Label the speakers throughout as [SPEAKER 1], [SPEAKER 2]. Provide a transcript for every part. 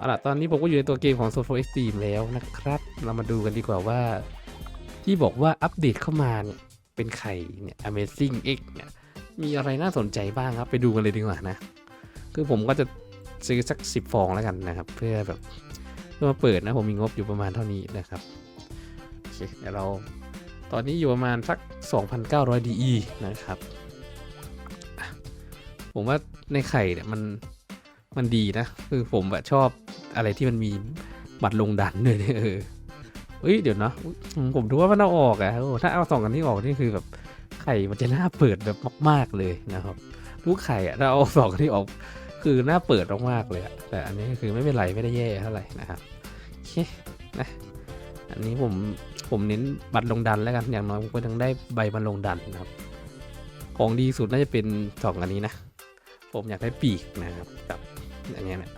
[SPEAKER 1] เอาล่ะตอนนี้ผมก็อยู่ในตัวเกมของ s o f o Extreme แล้วนะครับ เรามาดูกันดีกว่าว่า ที่บอกว่าอัปเดตเข้ามาเนี่ยเป็นไข่เนี่ย Amazing X เนี่ยมีอะไรน่าสนใจบ้างครับ ไปดูกันเลยดีกว่านะ คือผมก็จะซื้อสัก 10 ฟองแล้วกันนะครับ เพื่อแบบเพื่อมาเปิดนะ ผมมีงบอยู่ประมาณเท่านี้นะครับโอเคเดี๋ยวเราตอนนี้อยู่ประมาณสัก 2,900 DE นะครับ ผมว่าในไข่เนี่ยมัน มันดีนะคือผมแบบชอบอะไรที่มันมีบัตรลงดันด้วยเนี่ยเออเฮ้ยเดี๋ยวนะผมดูว่ามันเอาออกอะถ้าเอาสองกันที่ออกนี่คือแบบไข่มันจะน่าเปิดแบบมาก ๆเลยนะครับลูกไข่อะถ้าเอาสองกันที่ออก คือน่าเปิดมากๆเลยแต่อันนี้คือไม่เป็นไรไม่ได้แย่เท่าไหร่นะครับโอเคนะอันนี้ผมผมเน้นบัตรลงดันแล้วกันอย่างน้อยผมก็ยังได้ใบมันลงดันนะครับ ของดีสุดน่าจะเป็นสองอันนี้นะ ผมอยากได้ปีกนะครับ กับอันเนี้ยนะ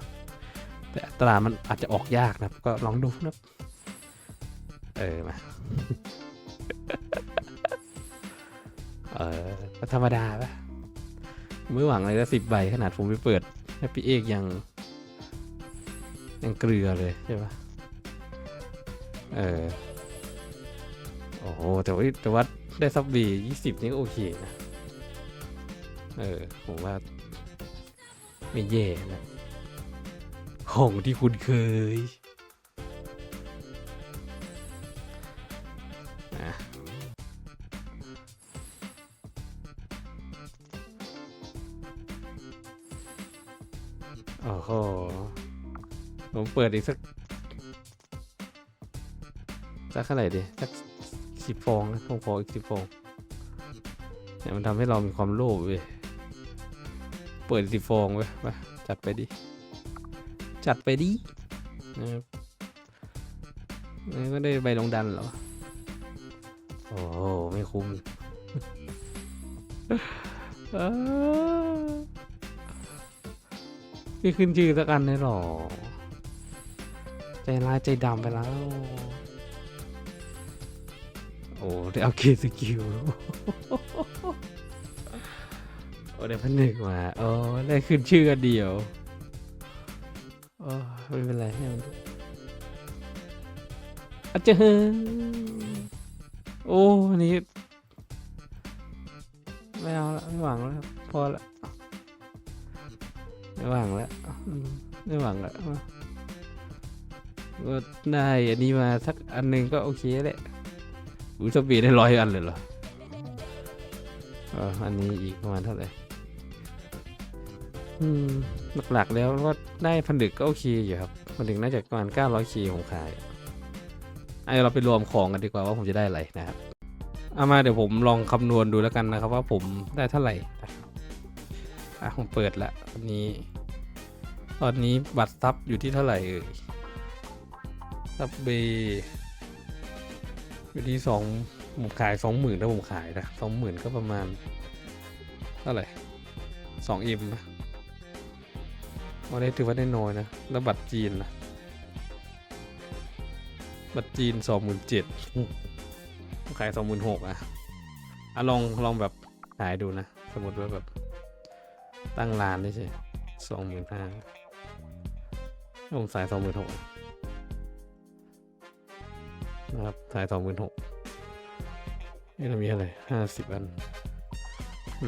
[SPEAKER 1] แต่อัตรามันอาจจะออกยากนะครับ ก็ลองดูนะเออมาเออก็ธรรมดาปะไม่หวังเลยละสิบใบขนาดผมไปเปิดแฮปปี้เอกยัง ยังเกลือเลยใช่ปะเออ โอ้โห แต่ว่าแต่ว่าได้ซับบียี่สิบนี่โอเคนะ เออ ผมว่า ไม่แย่นะ ของที่คุณเคยอะโอ้โหผมเปิดอีกสัก สักเท่าไหร่ดีสักสิบฟองนะผมขออีกสิบฟองเนี่ยมันทำให้เรามีความโลภเว้ย เปิดสิบฟองเว้ยมาจัดไปดิ จัดไปดินะครับนี่ก็ได้ใบลงดันเหรอ โอ้โหไม่คุ้มอ้าวไม่ขึ้นชื่อสักอันเลยเหรอ ใจร้ายใจดำไปแล้ว โอ้ได้เอาเคสกิลโอ้ได้พันหนึ่งมา โอ้ได้ขึ้นชื่อกันเดียว โอ้ไม่เป็นไรให้มันอาจจะเฮโอ้อันนี้ ไม่เอาละไม่หวังแล้วพอละไม่หวังแล้วไม่หวังและก็ได้อันนี้มาสักอันหนึ่งก็โอเคแหละอุ้ยสปีได้ร้อยอันเลยเหรอเอออันนี้อีกประมาณเท่าไหร่ อืม หลักๆแล้วก็ได้พันดึกก็โอเคอยู่ครับ พันดึกน่าจะประมาณ900เคผมขายไอเราไปรวมของกันดีกว่าว่าผมจะได้อะไรนะครับ เอามาเดี๋ยวผมลองคำนวณดูแล้วกันนะครับ ว่าผมได้เท่าไหร่อะผมเปิดละตอนนี้ ตอนนี้บัตรซับอยู่ที่เท่าไหร่เอ่ยซับเบอยู่ที่สองผมขายสองหมื่นถ้าผมขายนะสองหมื่นก็ประมาณ เท่าไหร่สองอิมนะ วันนี้ถือว่าได้น้อยนะ แล้วบัตรจีนนะบัตรจีนสองหมื่นเจ็ดขายสองหมื่นหกอะอะลองลองแบบขายดูนะ สมมติว่าแบบ ตั้งร้านได้ใช่สองหมื่นห้าผมสายสองหมื่นหกนะครับสายสองหมื่นหกนี่เรามีอะไรห้าสิบอัน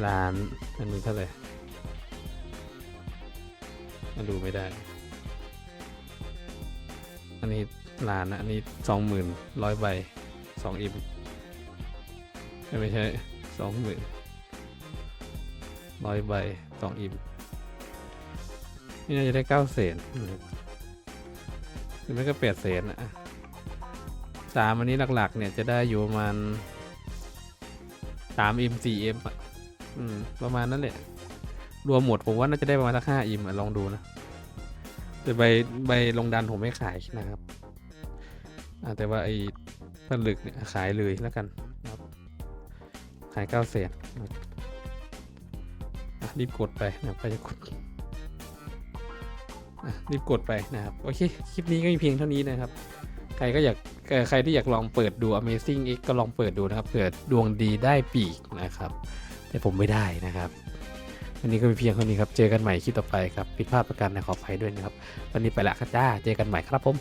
[SPEAKER 1] ล้านอันนี้เท่าไหร่ มาดูไม่ได้ อันนี้ล้านนะอันนี้สองหมื่นร้อยใบสองอิมไม่ใช่สองหมื่นร้อยใบสองอิมนี่น่าจะได้เก้าเศษหรือไม่ก็แปดเศษนะสามอันนี้หลักๆ เนี่ยจะได้อยู่ประมาณสามอิมสี่อิมประมาณนั้นแหละ รวมหมดผมว่าน่าจะได้ประมาณสักห้าอิมลองดูนะแต่ใบใบลงดันผมไม่ขายนะครับแต่ว่าไอ้ผลึกเนี่ยขายเลยแล้วกันครับขายเก้าเศษนรีบกดไปนะครับใครจะกดรีบกดไปนะครับ โอเค คลิปนี้ก็มีเพียงเท่านี้นะครับ ใครก็อยากใครที่อยากลองเปิดดู Amazing X ก็ลองเปิดดูนะครับเผื่อดวงดีได้ปีกนะครับ แต่ผมไม่ได้นะครับ วันนี้ก็มีเพียงเท่านี้ครับ เจอกันใหม่คลิปต่อไปครับผิดพลาดประการใดขออภัยด้วยนะครับ วันนี้ไปละครับจ้า เจอกันใหม่ครับผม